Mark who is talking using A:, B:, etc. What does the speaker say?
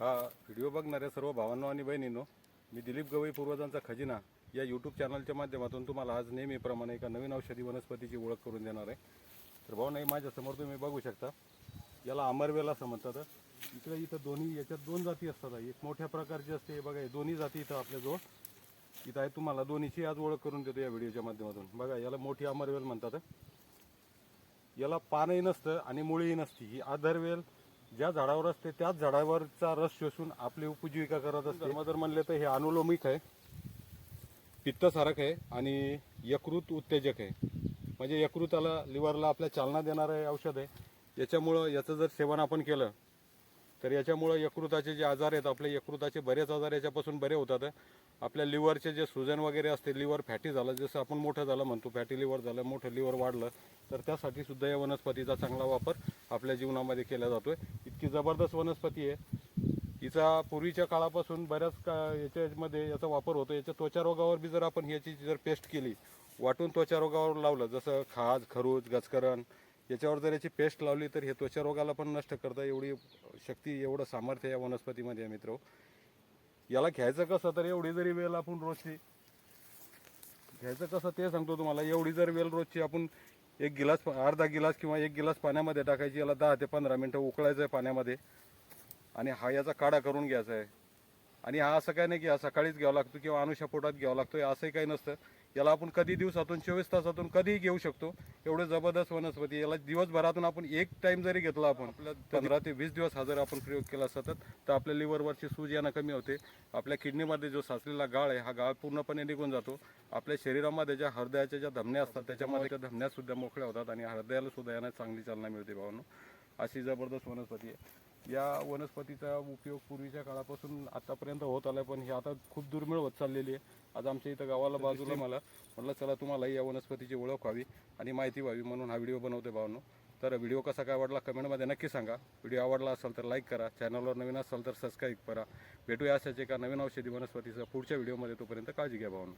A: हा व्हिडिओ बघणाऱ्या सर्व भावांनो आणि बहिणींनो मी दिलीप गवई पूर्वजांचा खजिना या यूट्यूब चॅनलच्या माध्यमातून तुम्हाला आज नेहमीप्रमाणे एका नवीन औषधी वनस्पतीची ओळख करून देणार आहे. तर भाऊ नाही माझ्यासमोर तुम्ही बघू शकता. याला अमरवेल असं म्हणतात. इकडे इथं दोन्ही याच्यात दोन जाती असतात. एक मोठ्या प्रकारची असते हे बघा हे दोन्ही जाती इथं आपल्याजवळ इथं आहे तुम्हाला दोन्हीची आज ओळख करून देतो या व्हिडिओच्या माध्यमातून. बघा याला मोठी अमरवेल म्हणतात. याला पानही नसतं आणि मुळीही नसती. ही आधारवेल ज्या झाडावर असते त्याच झाडावरचा रस शोषून आपली उपजीविका करत असते. जर म्हणले तर हे अनुलोमिक आहे पित्तसारक आहे आणि यकृत उत्तेजक आहे. म्हणजे यकृताला लिव्हरला आपल्या चालना देणारं हे औषध आहे. याच्यामुळं याचं जर सेवन आपण केलं तर याच्यामुळं यकृताचे जे आजार आहेत आपले यकृताचे बरेच आजार याच्यापासून बरे होतात. आपल्या लिव्हरचे जे सुजन वगैरे असते लिव्हर फॅटी झालं जसं आपण मोठं झालं म्हणतो फॅटी लिव्हर झालं मोठं लिव्हर वाढलं तर त्यासाठी सुद्धा या वनस्पतीचा चांगला वापर आपल्या जीवनामध्ये केला जातोय. इतकी जबरदस्त वनस्पती आहे. हिचा पूर्वीच्या काळापासून बऱ्याच का याच्यामध्ये याचा वापर होतो. याच्या त्वचारोगावर बी जर आपण याची जर पेस्ट केली वाटून त्वचारोगावर लावलं जसं खाज खरूज गचकरण याच्यावर जर याची पेस्ट लावली तर हे त्वचारोगाला पण नष्ट करता एवढी शक्ती एवढं सामर्थ्य या वनस्पतीमध्ये आहे मित्र. याला घ्यायचं कसं तर एवढी जरी वेळ आपण रोजची घ्यायचं कसं ते सांगतो तुम्हाला. एवढी जर वेल रोजची आपण एक गिलास अर्धा गिलास किंवा एक गिलास पाण्यामध्ये टाकायची याला दहा ते पंधरा मिनटं उकळायचं आहे पाण्यामध्ये. आणि हा याचा काढा करून घ्यायचा आहे आणि हा असं काय नाही की हा सकाळीच घ्यावा लागतो किंवा अनुषा पोटात घ्यावा लागतो असंही काही नसतं. याला आपण कधी दिवसातून चोवीस तासातून कधीही घेऊ शकतो. एवढं जबरदस्त वनस्पती याला दिवसभरातून आपण एक टाइम जरी घेतला आपण पंधरा ते वीस दिवस हा जर आपण प्रयोग केला सतत तर आपल्या लिव्हरवरची सूज यानं कमी होते. आपल्या किडनीमध्ये जो साचलेला गाळ आहे हा गाळ पूर्णपणे निघून जातो. आपल्या शरीरामध्ये ज्या हृदयाच्या ज्या धमन्या असतात त्याच्यामध्ये त्या धमन्या सुद्धा मोकळ्या होतात आणि हृदयाला सुद्धा यानं चांगली चालना मिळते भावांनो. अशी जबरदस्त वनस्पती आहे. या वनस्पतीचा उपयोग पूर्वीच्या काळापासून आतापर्यंत होत आलाय पण ही आता खूप दुर्मिळ होत चाललेली आहे. आज आमच्या इथं गावाला बाजूला मला म्हटलं चला तुम्हालाही या वनस्पतीची ओळख व्हावी आणि माहिती व्हावी म्हणून हा व्हिडिओ बनवते भावनो. तर व्हिडिओ कसा काय वाटला कमेंटमध्ये नक्की सांगा. व्हिडिओ आवडला असेल तर लाईक करा. चॅनलवर नवीन असाल तर सबस्क्राईब करा. भेटूया अशाच एका नवीन औषधी वनस्पतीचं पुढच्या व्हिडिओमध्ये तोपर्यंत काळजी घ्या भावनो.